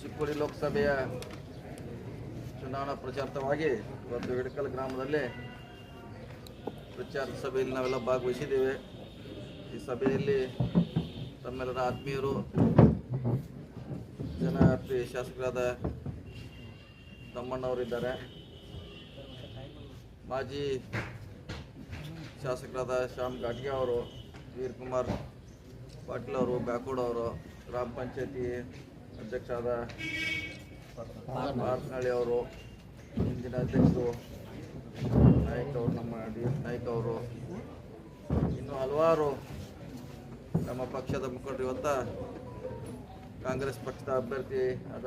ಚಿಕ್ಕೋಡಿ ಲೋಕಸಭೆಯ ಚುನಾವಣಾ ಪ್ರಚಾರ್ಥವಾಗಿ ಇವತ್ತು ಹಿಡಕಲ್ ಗ್ರಾಮದಲ್ಲಿ ಪ್ರಚಾರ ಸಭೆಯಲ್ಲಿ ನಾವೆಲ್ಲ ಭಾಗವಹಿಸಿದ್ದೇವೆ. ಈ ಸಭೆಯಲ್ಲಿ ತಮ್ಮೆಲ್ಲರ ಆತ್ಮೀಯರು ಜನಪ್ರಿಯ ಶಾಸಕರಾದ ತಮ್ಮಣ್ಣವರಿದ್ದಾರೆ. ಮಾಜಿ ಶಾಸಕರಾದ ಶ್ಯಾಮ್ ಘಾಟ್ಗೆ ಅವರು ವೀರ್ ಕುಮಾರ್ ಪಾಟೀಲ್ ಅವರು, ಬ್ಯಾಕೋಡ್ ಅವರು, ಗ್ರಾಮ ಪಂಚಾಯತಿ ಅಧ್ಯಕ್ಷರಾದ ಮಾರ್ಕನಳ್ಳಿ ಅವರು ಹಿಂದಿನ ಅಧ್ಯಕ್ಷರು ನಾಯಕ್ ಅವರು, ನಮ್ಮ ಡಿ ಎಸ್ ನಾಯ್ಕ ಅವರು. ಇನ್ನು ಹಲವಾರು ನಮ್ಮ ಪಕ್ಷದ ಮುಖಂಡರು, ಇವತ್ತ ಕಾಂಗ್ರೆಸ್ ಪಕ್ಷದ ಅಭ್ಯರ್ಥಿ ಆದ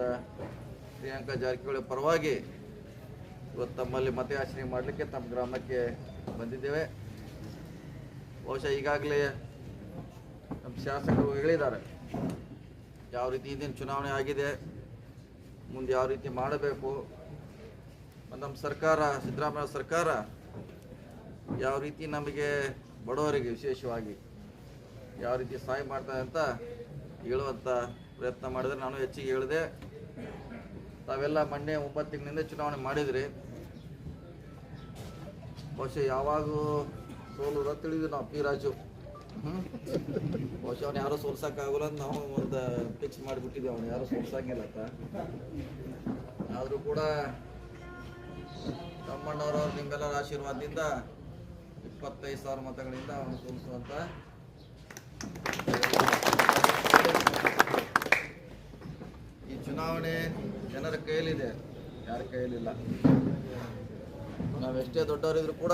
ಪ್ರಿಯಾಂಕಾ ಜಾರಕಿಹೊಳಿ ಪರವಾಗಿ ಇವತ್ತು ತಮ್ಮಲ್ಲಿ ಮತಯಾಚನೆ ಮಾಡಲಿಕ್ಕೆ ತಮ್ಮ ಗ್ರಾಮಕ್ಕೆ ಬಂದಿದ್ದೇವೆ. ಬಹುಶಃ ಈಗಾಗಲೇ ನಮ್ಮ ಶಾಸಕರು ಹೇಳಿದ್ದಾರೆ ಯಾವ ರೀತಿ ಇದನ್ನು ಚುನಾವಣೆ ಆಗಿದೆ, ಮುಂದೆ ಯಾವ ರೀತಿ ಮಾಡಬೇಕು ನಮ್ಮ ಸರ್ಕಾರ, ಸಿದ್ದರಾಮಯ್ಯ ಸರ್ಕಾರ ಯಾವ ರೀತಿ ನಮಗೆ ಬಡವರಿಗೆ ವಿಶೇಷವಾಗಿ ಯಾವ ರೀತಿ ಸಹಾಯ ಮಾಡ್ತಾರೆ ಅಂತ ಹೇಳುವಂಥ ಪ್ರಯತ್ನ ಮಾಡಿದ್ರೆ ನಾನು ಹೆಚ್ಚಿಗೆ ಹೇಳಿದೆ, ತಾವೆಲ್ಲ ಮೊನ್ನೆ ಒಂಬತ್ತು ತಿಂಗಳಿಂದ ಚುನಾವಣೆ ಮಾಡಿದ್ರಿ ಬಹುಶಃ ಯಾವಾಗೂ ಸೋಲು ತಿಳಿದ್ವಿ ನಾವು ಪಿ ರಾಜು? ಬಹುಶಃ ಅವ್ನು ಯಾರೋ ಸೋಲ್ಸಕ್ಕಾಗಲ್ಲ ಅಂತ ನಾವು ಒಂದು ಫಿಕ್ಸ್ ಮಾಡಿಬಿಟ್ಟಿದ್ವಿ, ಅವ್ನು ಯಾರೋ ಸೋಲ್ಸಂಗಿಲ್ಲ ಅಂತ. ಆದರೂ ಕೂಡ ತಮ್ಮಣ್ಣವರವ್ರು ನಿಮ್ಮೆಲ್ಲರ ಆಶೀರ್ವಾದದಿಂದ ಇಪ್ಪತ್ತೈದು ಸಾವಿರ ಮತಗಳಿಂದ ಅವನು ಸೋಲಿಸುವಂತ. ಈ ಚುನಾವಣೆ ಜನರ ಕೈಯಲ್ಲಿದೆ, ಯಾರ ಕೈಯಲ್ಲಿಲ್ಲ. ನಾವೆಷ್ಟೇ ದೊಡ್ಡವರಿದ್ರು ಕೂಡ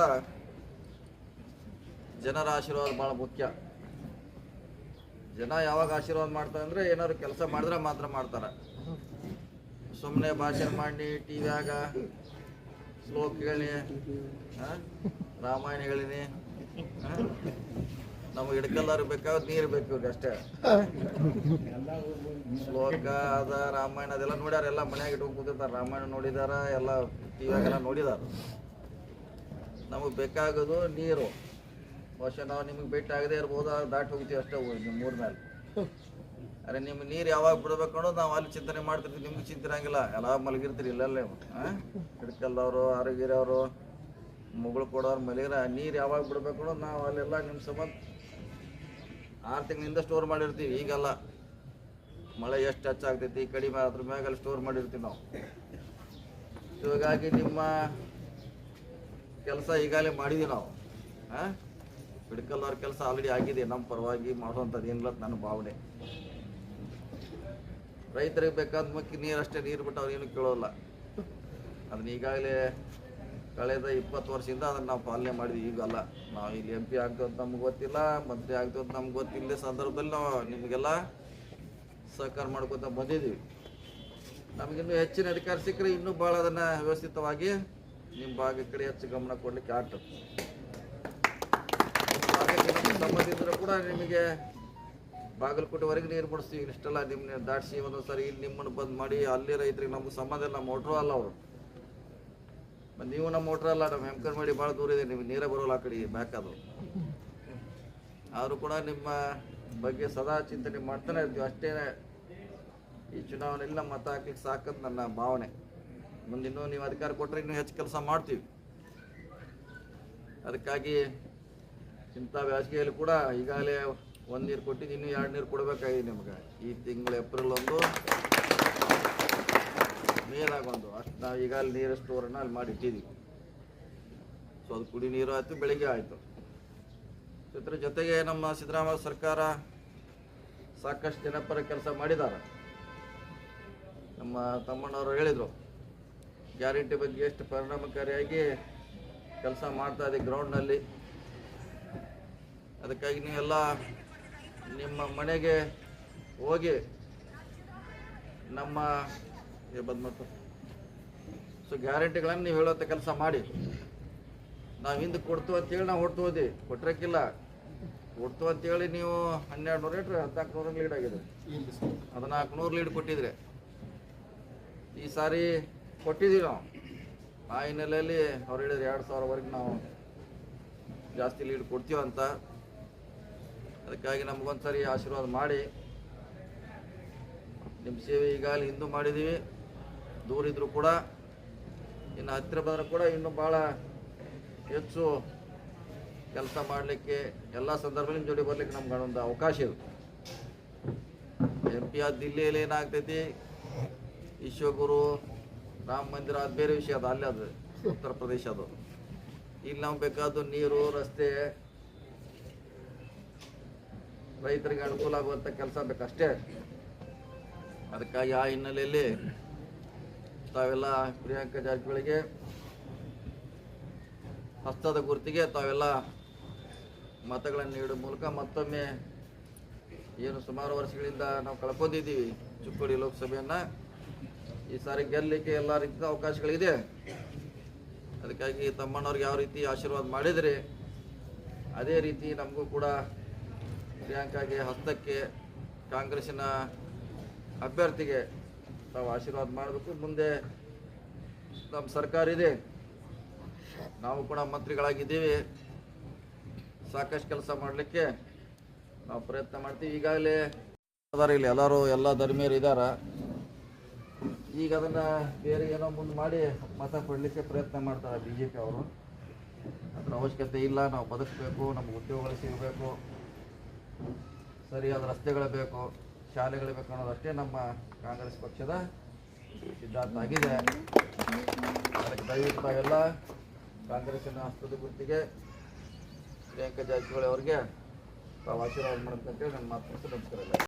ಜನರ ಆಶೀರ್ವಾದ ಭಾಳ ಮುಖ್ಯ ಜನ ಯಾವಾಗ ಆಶೀರ್ವಾದ ಮಾಡ್ತಾರೆ ಅಂದರೆ ಏನಾದ್ರು ಕೆಲಸ ಮಾಡಿದ್ರೆ ಮಾತ್ರ ಮಾಡ್ತಾರೆ ಸುಮ್ಮನೆ ಭಾಷಣ ಮಾಡಿ ಟಿ ವ್ಯಾಗ ಶ್ಲೋಕ ಹೇಳಿ? ರಾಮಾಯಣ ಹೇಳಿನಿ? ನಮಗೆ ಹಿಡ್ಕಲ್ಲಾರು ಬೇಕಾದ್ರೆ ನೀರು ಬೇಕು ಅಷ್ಟೇ ಶ್ಲೋಕ, ಅದ, ರಾಮಾಯಣ ಅದೆಲ್ಲ ನೋಡ್ಯಾರ, ಎಲ್ಲ ಮನ್ಯಾಗ ಇಟ್ಕೊಂಡು ಕೂತಿರ್ತಾರೆ ರಾಮಾಯಣ ನೋಡಿದಾರ, ಎಲ್ಲ ಟಿ ವ್ಯಾಗೆಲ್ಲ ನೋಡಿದಾರ ನಮಗೆ ಬೇಕಾಗೋದು ನೀರು ಬಹುಶಃ ನಾವು ನಿಮಗೆ ಭೇಟಿ ಆಗದೆ ಇರ್ಬೋದು ದಾಟಿ ಹೋಗ್ತೀವಿ ಅಷ್ಟೇ ನಿಮ್ಮ ಊರ ಮೇಲೆ ಅರೆ ನಿಮ್ಮ ನೀರು ಯಾವಾಗ ಬಿಡ್ಬೇಕು ಅನ್ನೋದು ನಾವು ಅಲ್ಲಿ ಚಿಂತನೆ ಮಾಡ್ತಿರ್ತೀವಿ, ನಿಮ್ಗೆ ಚಿಂತೆ ಎಲ್ಲ ಮಲಗಿರ್ತೀರಿ ಇಲ್ಲಲ್ಲೇ ಹಿಡ್ಕಲ್ದವರು ಆರೋಗ್ಯರವರು ಮುಗಳು ಕೊಡೋರು ಮಲಗಿರ, ನೀರು ಯಾವಾಗ ಬಿಡ್ಬೇಕು ಅನ್ನೋದು ನಾವು ಅಲ್ಲೆಲ್ಲ ನಿಮ್ಮ ಸಂಬಂಧ ಆರು ತಿಂಗಳಿಂದ ಸ್ಟೋರ್ ಮಾಡಿರ್ತೀವಿ, ಈಗಲ್ಲ. ಮಳೆ ಎಷ್ಟು ಹೆಚ್ಚಾಗ್ತೈತಿ, ಕಡಿಮೆ ಅದ್ರ ಮ್ಯಾಗ ಅಲ್ಲಿ ಸ್ಟೋರ್ ಮಾಡಿರ್ತೀವಿ ನಾವು. ಹಾಗಾಗಿ ನಿಮ್ಮ ಕೆಲಸ ಈಗಾಗಲೇ ಮಾಡಿದ್ವಿ ನಾವು ಹಾಂ ಹಿಡ್ಕಲ್ ಅವ್ರ ಕೆಲಸ ಆಲ್ರೆಡಿ ಆಗಿದೆ ನಮ್ಮ ಪರವಾಗಿ ಮಾಡುವಂಥದ್ದು ಏನಿಲ್ಲ ನನ್ನ ಭಾವನೆ. ರೈತರಿಗೆ ಬೇಕಾದ ಮಕ್ಕಿ ನೀರು ಅಷ್ಟೇ, ನೀರು ಬಿಟ್ಟು ಅವ್ರು ಏನು ಕೇಳೋಲ್ಲ. ಅದನ್ನ ಈಗಾಗಲೇ ಕಳೆದ ಇಪ್ಪತ್ತು ವರ್ಷದಿಂದ ಅದನ್ನು ನಾವು ಪಾಲನೆ ಮಾಡಿದ್ವಿ ಈಗಲ್ಲ ನಾವು ಇಲ್ಲಿ ಎಂ ಪಿ ಆಗ್ತೀವಿ ಅಂತ ನಮ್ಗೆ ಗೊತ್ತಿಲ್ಲ, ಮಂತ್ರಿ ಆಗ್ತೀವಿ ಅಂತ ನಮ್ಗೆ ಗೊತ್ತಿಲ್ಲದೆ ಸಂದರ್ಭದಲ್ಲಿ ನಾವು ನಿಮಗೆಲ್ಲ ಸಹಕಾರ ಮಾಡ್ಕೊತ ಬಂದಿದ್ದೀವಿ. ನಮಗಿನ್ನೂ ಹೆಚ್ಚಿನ ಅಧಿಕಾರ ಸಿಕ್ಕರೆ ಇನ್ನೂ ಭಾಳ ಅದನ್ನು ವ್ಯವಸ್ಥಿತವಾಗಿ ನಿಮ್ಮ ಭಾಗ ಕಡೆ ಹೆಚ್ಚು ಗಮನ ಕೊಡಲಿಕ್ಕೆ ಆಗ್ತದೆ. ಇದ್ರೂ ಕೂಡ ನಿಮಗೆ ಬಾಗಲಕೋಟೆವರೆಗೆ ನೀರು ಬಿಡಿಸ್ತೀವಿ ಇಷ್ಟೆಲ್ಲ ನಿಮ್ಮನ್ನ ದಾಟಿಸಿ ಒಂದೊಂದು ಸರಿ ಇಲ್ಲಿ ನಿಮ್ಮನ್ನು ಬಂದ್ ಮಾಡಿ ಅಲ್ಲಿ ರೈತರಿಗೆ ನಮ್ಗೆ ಸಂಬಂಧ ಇಲ್ಲ, ಮೋಟ್ರೂ ಅಲ್ಲ ಅವರು. ನೀವು ನಮ್ಮ ಮೋಟ್ರ್ ಅಲ್ಲ, ನಮ್ಮ ಹೆಂಕರ್ ಮಾಡಿ ಭಾಳ ದೂರ ಇದೆ, ನಿಮ್ಗೆ ನೀರೇ ಬರೋಲ್ಲ ಆ ಕಡೆ ಅದು. ಆದರೂ ಕೂಡ ನಿಮ್ಮ ಬಗ್ಗೆ ಸದಾ ಚಿಂತನೆ ಮಾಡ್ತಾನೆ ಇರ್ತೀವಿ. ಅಷ್ಟೇ ಈ ಚುನಾವಣೆಯಲ್ಲಿ ನಮ್ಮ ಮತ ಹಾಕ್ಲಿಕ್ಕೆ ಸಾಕಂತ ನನ್ನ ಭಾವನೆ. ಮುಂದಿನ್ನೂ ನೀವು ಅಧಿಕಾರ ಕೊಟ್ಟರೆ ಇನ್ನೂ ಹೆಚ್ಚು ಕೆಲಸ ಮಾಡ್ತೀವಿ. ಅದಕ್ಕಾಗಿ ಇಂಥ ಬೇಸಿಗೆಯಲ್ಲಿ ಕೂಡ ಈಗಾಗಲೇ ಒಂದು ನೀರು ಕೊಟ್ಟಿದ್ದು ಇನ್ನೂ ಎರಡು ನೀರು ಕೊಡಬೇಕಾಗಿದೆ ನಿಮ್ಗೆ. ಈ ತಿಂಗಳು ಏಪ್ರಿಲ್ ಒಂದು, ಮೇಲಾಗ ಒಂದು. ಅಷ್ಟು ನಾವು ಈಗಾಗಲೇ ನೀರು ಸ್ಟೋರನ್ನು ಅಲ್ಲಿ ಮಾಡಿ ಇಟ್ಟಿದ್ದೀವಿ ಸೊ ಅದು ಕುಡಿ ನೀರು ಆಯಿತು, ಬೆಳಿಗ್ಗೆ ಆಯಿತು. ಇದ್ರ ಜೊತೆಗೆ ನಮ್ಮ ಸಿದ್ದರಾಮಯ್ಯ ಸರ್ಕಾರ ಸಾಕಷ್ಟು ಜನಪರ ಕೆಲಸ ಮಾಡಿದ್ದಾರೆ ನಮ್ಮ ತಮ್ಮಣ್ಣವರು ಹೇಳಿದರು, ಗ್ಯಾರಂಟಿ ಬಗ್ಗೆ ಎಷ್ಟು ಪರಿಣಾಮಕಾರಿಯಾಗಿ ಕೆಲಸ ಮಾಡ್ತಾ ಇದೆ ಗ್ರೌಂಡ್ನಲ್ಲಿ ಅದಕ್ಕಾಗಿ ನೀವೆಲ್ಲ ನಿಮ್ಮ ಮನೆಗೆ ಹೋಗಿ ನಮ್ಮ ಬಂದು ಮತ್ತು ಸೊ ಗ್ಯಾರಂಟಿಗಳನ್ನು ನೀವು ಹೇಳೋಂಥ ಕೆಲಸ ಮಾಡಿ. ನಾವು ಹಿಂದೆ ಕೊಡ್ತು ಅಂತೇಳಿ ನಾವು ಹೊಟ್ಟು ಹೋದಿ ಕೊಟ್ಟಿರಕ್ಕಿಲ್ಲ ಕೊಡ್ತು ಅಂತೇಳಿ ನೀವು ಹನ್ನೆರಡು ನೂರು ಲೀಟ್ರ್ ಹದಿನಾಲ್ಕು ನೂರು ಲೀಡ್ ಆಗಿದೆ. ಹದಿನಾಲ್ಕು ನೂರು ಲೀಡ್ ಕೊಟ್ಟಿದ್ರೆ. ಈ ಸಾರಿ ಕೊಟ್ಟಿದ್ದೀವಿ ನಾವು. ಆ ಹಿನ್ನೆಲೆಯಲ್ಲಿ ಅವ್ರು ಹೇಳಿದ್ರು ಎರಡು ಸಾವಿರವರೆಗೆ ನಾವು ಜಾಸ್ತಿ ಲೀಡ್ ಕೊಡ್ತೀವಂತ ಅದಕ್ಕಾಗಿ ನಮಗೊಂದ್ಸರಿ ಆಶೀರ್ವಾದ ಮಾಡಿ ನಿಮ್ಮ ಸೇವೆ ಈಗಾಗಲೇ ಹಿಂದೂ ಮಾಡಿದ್ದೀವಿ ದೂರ ಇದ್ದರೂ ಕೂಡ, ಇನ್ನು ಹತ್ತಿರ ಬಂದರೂ ಕೂಡ ಇನ್ನೂ ಭಾಳ ಹೆಚ್ಚು ಕೆಲಸ ಮಾಡಲಿಕ್ಕೆ ಎಲ್ಲ ಸಂದರ್ಭದಲ್ಲಿ ಜೋಡಿ ಬರಲಿಕ್ಕೆ ನಮ್ಗೆ ಒಂದು ಅವಕಾಶ ಇದು. ಎಂ ಪಿ ಆದ ದಿಲ್ಲಿಯಲ್ಲಿ ಏನಾಗ್ತೈತಿ? ಈಶ್ವಗುರು ರಾಮ ಮಂದಿರ ಅದು ಬೇರೆ ವಿಷಯ ಅದು, ಅಲ್ಲಿ ಅದು, ಉತ್ತರ ಪ್ರದೇಶ ಅದು. ಇಲ್ಲಿ ನಾವು ಬೇಕಾದ್ದು ನೀರು, ರಸ್ತೆ ರೈತರಿಗೆ ಅನುಕೂಲ ಆಗುವಂಥ ಕೆಲಸ ಬೇಕಷ್ಟೇ. ಅದಕ್ಕಾಗಿ ಆ ಹಿನ್ನೆಲೆಯಲ್ಲಿ ತಾವೆಲ್ಲ ಪ್ರಿಯಾಂಕ ಜಾರಕಿಹೊಳಿಗೆ ಹಸ್ತದ ಗುರುತಿಗೆ ತಾವೆಲ್ಲ ಮತಗಳನ್ನು ನೀಡುವ ಮೂಲಕ ಮತ್ತೊಮ್ಮೆ ಏನು ಸುಮಾರು ವರ್ಷಗಳಿಂದ ನಾವು ಕಳ್ಕೊಂಡಿದ್ದೀವಿ ಚಿಕ್ಕೋಡಿ ಲೋಕಸಭೆಯನ್ನು. ಈ ಸಾರಿ ಗೆಲ್ಲಲಿಕ್ಕೆ ಎಲ್ಲ ರೀತಿಯ ಅವಕಾಶಗಳಿದೆ. ಅದಕ್ಕಾಗಿ ತಮ್ಮಣ್ಣವ್ರಿಗೆ ಯಾವ ರೀತಿ ಆಶೀರ್ವಾದ ಮಾಡಿದರೆ, ಅದೇ ರೀತಿ ನಮಗೂ ಕೂಡ ಪ್ರಿಯಾಂಕಾಗೆ, ಹಸ್ತಕ್ಕೆ, ಕಾಂಗ್ರೆಸ್ಸಿನ ಅಭ್ಯರ್ಥಿಗೆ ತಾವು ಆಶೀರ್ವಾದ ಮಾಡಬೇಕು. ಮುಂದೆ ನಮ್ಮ ಸರ್ಕಾರ ಇದೆ. ನಾವು ಕೂಡ ಮಂತ್ರಿಗಳಾಗಿದ್ದೀವಿ. ಸಾಕಷ್ಟು ಕೆಲಸ ಮಾಡಲಿಕ್ಕೆ ನಾವು ಪ್ರಯತ್ನ ಮಾಡ್ತೀವಿ. ಈಗಾಗಲೇ ಅದಾರ ಇಲ್ಲಿ ಎಲ್ಲರೂ ಎಲ್ಲ ಧರ್ಮೀಯರು ಇದ್ದಾರ. ಈಗ ಅದನ್ನು ಬೇರೆ ಏನೋ ಮುಂದೆ ಮಾಡಿ ಮತ ಕೊಡಲಿಕ್ಕೆ ಪ್ರಯತ್ನ ಮಾಡ್ತಾರೆ ಬಿ ಜೆ ಪಿ ಅವರು. ಅದರ ಅವಶ್ಯಕತೆ ಇಲ್ಲ. ನಾವು ಬದುಕಬೇಕು, ನಮ್ಗೆ ಉದ್ಯೋಗಗಳು ಸಿಗಬೇಕು. ಸರಿಯಾದ ರಸ್ತೆಗಳು ಬೇಕು, ಶಾಲೆಗಳು ಬೇಕು ಅನ್ನೋದಷ್ಟೇ ನಮ್ಮ ಕಾಂಗ್ರೆಸ್ ಪಕ್ಷದ ಸಿದ್ಧಾಂತ ಆಗಿದೆ. ಅದಕ್ಕೆ ದಯವಿಟ್ಟು ತಾವೆಲ್ಲ ಕಾಂಗ್ರೆಸ್ಸಿನ ಹಸ್ತದ ಗುರುತಿಗೆ ಪ್ರಿಯಾಂಕಾ ಜಾರಕಿಹೊಳಿ ಅವರಿಗೆ ತಾವು ಆಶೀರ್ವಾದ ಮಾಡಬೇಕಂತೇಳಿ ನನ್ನ ಮಾತು ನಮಸ್ಕಾರ